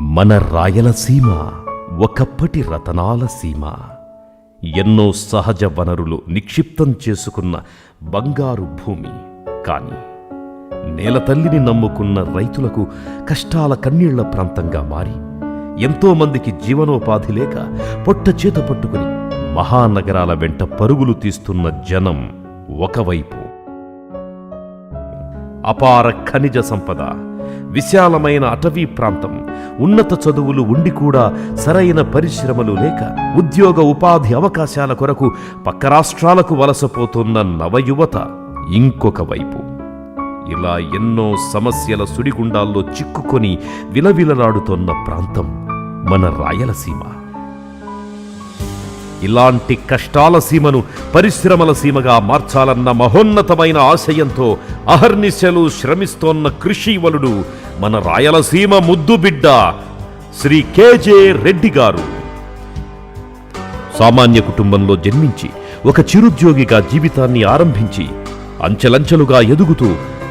మన రాయలసీమ ఒకప్పటి రతనాల సీమ. ఎన్నో సహజ వనరులు నిక్షిప్తం చేసుకున్న బంగారు భూమి. కానీ నేల తల్లిని నమ్ముకున్న రైతులకు కష్టాల కన్నీళ్ళ ప్రాంతంగా మారి ఎంతో మందికి జీవనోపాధి లేక పొట్ట చేత పట్టుకుని మహానగరాల వెంట పరుగులు తీస్తున్న జనం ఒకవైపు. అపార ఖనిజ సంపద విశాలమైన అటవీ ప్రాంతం ఉన్నత చదువులు ఉండి కూడా సరైన పరిశ్రమలు లేక ఉద్యోగ ఉపాధి అవకాశాల కొరకు పక్క రాష్ట్రాలకు వలసపోతున్న నవయువత ఇంకొక వైపు. ఇలా ఎన్నో సమస్యల సుడిగుండాల్లో చిక్కుకొని విలవిలలాడుతోన్న ప్రాంతం మన రాయలసీమ. ఇలాంటి కష్టాల సీమను పరిశ్రమల సీమగా మార్చాలన్న మహోన్నతమైన ఆశయంతో అహర్నిశలు శ్రమిస్తోన్న కృషివలుడు మన రాయలసీమ ముద్దుబిడ్డ శ్రీ కేజే రెడ్డి గారు. సామాన్య కుటుంబంలో జన్మించి ఒక చిరుద్యోగిగా జీవితాన్ని ఆరంభించి అంచెలంచెలుగా ఎదుగుతూ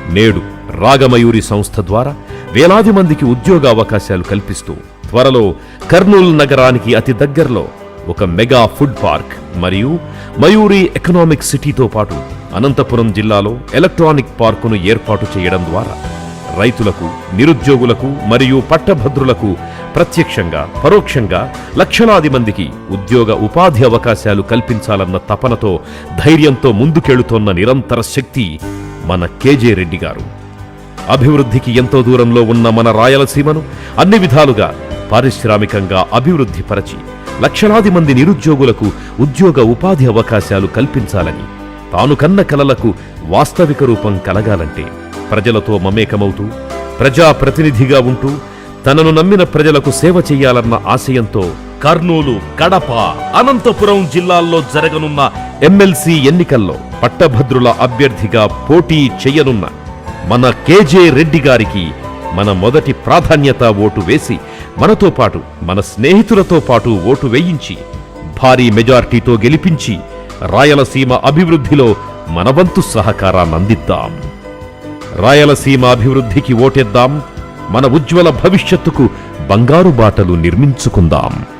నేడు రాగమయూరి సంస్థ ద్వారా వేలాది మందికి ఉద్యోగ అవకాశాలు కల్పిస్తూ త్వరలో కర్నూలు నగరానికి అతి దగ్గరలో ఒక మెగా ఫుడ్ పార్క్ మరియు మయూరి ఎకనామిక్ సిటీతో పాటు అనంతపురం జిల్లాలో ఎలక్ట్రానిక్ పార్కును ఏర్పాటు చేయడం ద్వారా రైతులకు నిరుద్యోగులకు మరియు పట్టభద్రులకు ప్రత్యక్షంగా పరోక్షంగా లక్షలాది మందికి ఉద్యోగ ఉపాధి అవకాశాలు కల్పించాలన్న తపనతో ధైర్యంతో ముందుకెళుతోన్న నిరంతర శక్తి మన కేజే రెడ్డి గారు. అభివృద్ధికి ఎంతో దూరంలో ఉన్న మన రాయలసీమను అన్ని విధాలుగా పారిశ్రామికంగా అభివృద్ధి పరచి లక్షలాది మంది నిరుద్యోగులకు ఉద్యోగ ఉపాధి అవకాశాలు కల్పించాలని తాను కన్న కలలకు వాస్తవిక రూపం కలగాలంటే ప్రజలతో మమేకమవుతూ ప్రజాప్రతినిధిగా ఉంటూ తనను నమ్మిన ప్రజలకు సేవ చేయాలన్న ఆశయంతో కర్నూలు కడప అనంతపురం జిల్లాల్లో జరగనున్న ఎమ్మెల్సీ ఎన్నికల్లో పట్టభద్రుల అభ్యర్థిగా పోటీ చేయనున్న మన కేజే రెడ్డి గారికి మన మొదటి ప్రాధాన్యత ఓటు వేసి మనతో పాటు మన స్నేహితులతో పాటు ఓటు వేయించి భారీ మెజార్టీతో గెలిపించి రాయలసీమ అభివృద్ధిలో మనవంతు సహకారాన్ని అందిద్దాం. రాయలసీమ అభివృద్ధికి ఓటేద్దాం. మన ఉజ్వల భవిష్యత్తుకు బంగారు బాటలు నిర్మించుకుందాం.